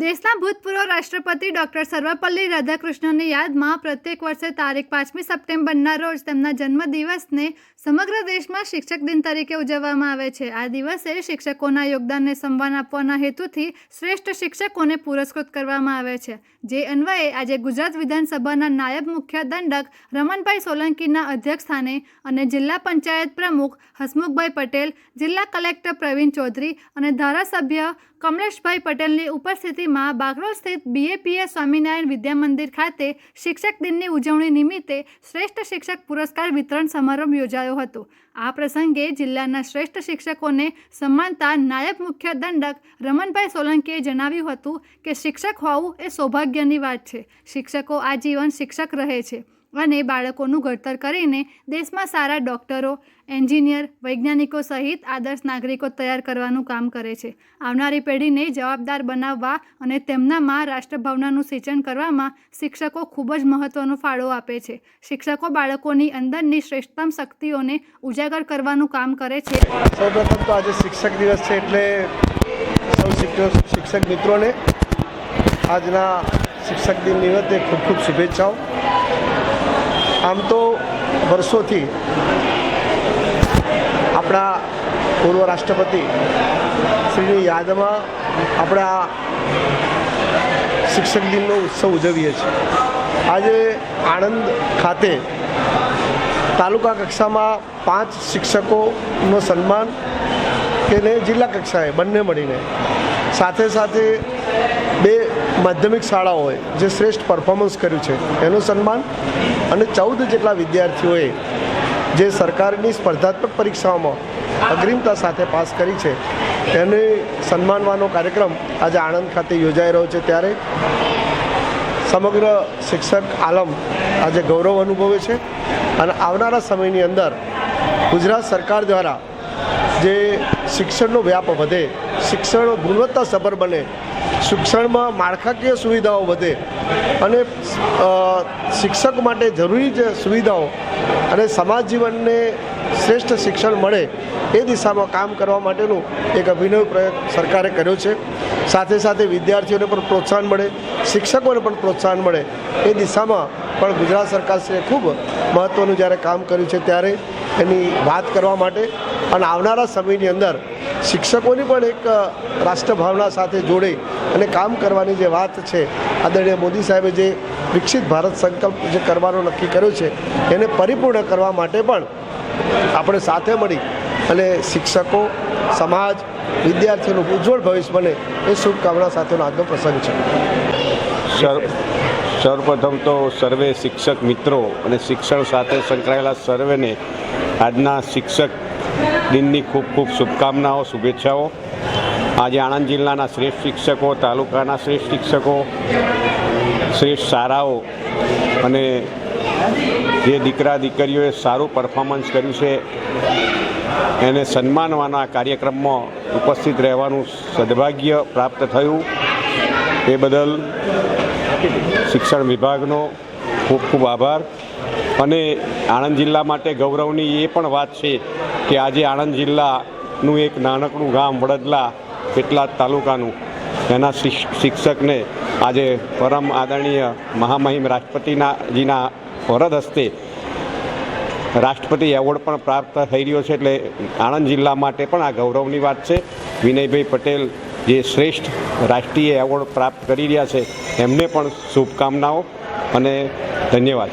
દેશના ભૂતપૂર્વ રાષ્ટ્રપતિ ડોક્ટર સર્વપલ્લી રાધાકૃષ્ણનની યાદમાં પ્રત્યેક વર્ષે તારીખ પાંચમી સપ્ટેમ્બરના રોજ તેમના જન્મદિવસને સમગ્ર દેશમાં શિક્ષક દિન તરીકે ઉજવવામાં આવે છે. આ દિવસે શિક્ષકોના યોગદાનને સન્માન આપવાના હેતુથી શ્રેષ્ઠ શિક્ષકોને પુરસ્કૃત કરવામાં આવે છે. જે અન્વયે આજે ગુજરાત વિધાનસભાના નાયબ મુખ્ય દંડક રમણભાઈ સોલંકીના અધ્યક્ષસ્થાને અને જિલ્લા પંચાયત પ્રમુખ હસમુખભાઈ પટેલ, જિલ્લા કલેક્ટર પ્રવીણ ચૌધરી અને ધારાસભ્ય કમલેશભાઈ પટેલની ઉપસ્થિતિમાં બાગરોલ સ્થિત બીએપીએ સ્વામિનારાયણ વિદ્યા મંદિર ખાતે શિક્ષક દિનની ઉજવણી નિમિત્તે શ્રેષ્ઠ શિક્ષક પુરસ્કાર વિતરણ સમારંભ યોજાયો હતો. આ પ્રસંગે જિલ્લાના શ્રેષ્ઠ શિક્ષકોને સન્માનતા નાયબ મુખ્ય દંડક રમણભાઈ સોલંકીએ જણાવ્યું હતું કે શિક્ષક હોવું એ સૌભાગ્યની વાત છે. શિક્ષકો આજીવન શિક્ષક રહે છે. અને બાળકોનું ઘડતર કરીને દેશમાં સારા ડૉક્ટરો, એન્જિનિયર, વૈજ્ઞાનિકો સહિત આદર્શ નાગરિકો તૈયાર કરવાનું કામ કરે છે. આવનારી પેઢીને જવાબદાર બનાવવા અને તેમનામાં રાષ્ટ્રભાવનાનું સિંચન કરવામાં શિક્ષકો ખૂબ જ મહત્ત્વનો ફાળો આપે છે. શિક્ષકો બાળકોની અંદરની શ્રેષ્ઠતમ શક્તિઓને ઉજાગર કરવાનું કામ કરે છે. સૌપ્રથમ તો આજે શિક્ષક દિવસ છે એટલે સૌ શિક્ષક મિત્રોને આજના શિક્ષક દિન નિમિત્તે ખૂબ ખૂબ શુભેચ્છાઓ. આમ તો વર્ષોથી આપણા પૂર્વ રાષ્ટ્રપતિ શ્રીની યાદમાં આપણે શિક્ષક દિનનો ઉત્સવ ઉજવીએ છીએ. આજે આણંદ ખાતે તાલુકા કક્ષામાં પાંચ શિક્ષકોનો સન્માન કે જિલ્લા કક્ષાએ બંને મળીને. સાથે સાથે બે માધ્યમિક શાળાઓએ જે શ્રેષ્ઠ પરફોર્મન્સ કર્યું છે, એનું સન્માન અને ચૌદ જેટલા વિદ્યાર્થીઓએ જે સરકારની સ્પર્ધાત્મક પરીક્ષાઓમાં અગ્રિમતા સાથે પાસ કરી છે, એને સન્માનવાનો કાર્યક્રમ આજે આણંદ ખાતે યોજાઈ રહ્યો છે. ત્યારે સમગ્ર શિક્ષક આલમ આજે ગૌરવ અનુભવે છે અને આવનારા સમયની અંદર ગુજરાત સરકાર દ્વારા જે શિક્ષણનો વ્યાપ વધે શિક્ષણ ગુણવત્તાસભર બને શિક્ષણમાં માળખાકીય સુવિધાઓ વધે અને શિક્ષક માટે જરૂરી જે સુવિધાઓ અને સમાજ જીવનને શ્રેષ્ઠ શિક્ષણ મળે એ દિશામાં કામ કરવા માટેનું એક અભિનવ પ્રયોગ સરકારે કર્યો છે. સાથે સાથે વિદ્યાર્થીઓને પણ પ્રોત્સાહન મળે, શિક્ષકોને પણ પ્રોત્સાહન મળે એ દિશામાં પણ ગુજરાત સરકારશ્રીએ ખૂબ મહત્ત્વનું જ્યારે કામ કર્યું છે ત્યારે એની વાત કરવા માટે અને આવનારા સમયની અંદર શિક્ષકોની પણ એક રાષ્ટ્રભાવના સાથે જોડે અને કામ કરવાની જે વાત છે, આદરણીય મોદી સાહેબે જે વિકસિત ભારત સંકલ્પ જે કરવાનો નક્કી કર્યો છે, એને પરિપૂર્ણ કરવા માટે પણ આપણે સાથે મળી અને શિક્ષકો, સમાજ, વિદ્યાર્થીઓનું ઉજ્જવળ ભવિષ્ય બને એ શુભકામના સાથેનો આજનો પ્રસંગ છે. સૌપ્રથમ તો સર્વે શિક્ષક મિત્રો અને શિક્ષણ સાથે સંકળાયેલા સર્વેને આજના શિક્ષક દિનની ખૂબ ખૂબ શુભકામનાઓ, શુભેચ્છાઓ. આજે આણંદ જિલ્લાના શ્રેષ્ઠ શિક્ષકો, તાલુકાના શ્રેષ્ઠ શિક્ષકો, શ્રેષ્ઠ શાળાઓ અને જે દીકરા દીકરીઓએ સારું પરફોર્મન્સ કર્યું છે, એને સન્માનવાના કાર્યક્રમમાં ઉપસ્થિત રહેવાનું સદભાગ્ય પ્રાપ્ત થયું. એ બદલ શિક્ષણ વિભાગનો ખૂબ ખૂબ આભાર. અને આણંદ જિલ્લા માટે ગૌરવની એ પણ વાત છે કે આજે આણંદ જિલ્લાનું એક નાનકડું ગામ વડદલા પેટલાદ તાલુકાનું. એના શિક્ષકને આજે પરમ આદરણીય મહામહિમ રાષ્ટ્રપતિનાજીના વરદ હસ્તે રાષ્ટ્રપતિ એવોર્ડ પણ પ્રાપ્ત થઈ રહ્યો છે એટલે આણંદ જિલ્લા માટે પણ આ ગૌરવની વાત છે. વિનયભાઈ પટેલ જે શ્રેષ્ઠ રાષ્ટ્રીય એવોર્ડ પ્રાપ્ત કરી રહ્યા છે એમને પણ શુભકામનાઓ અને ધન્યવાદ.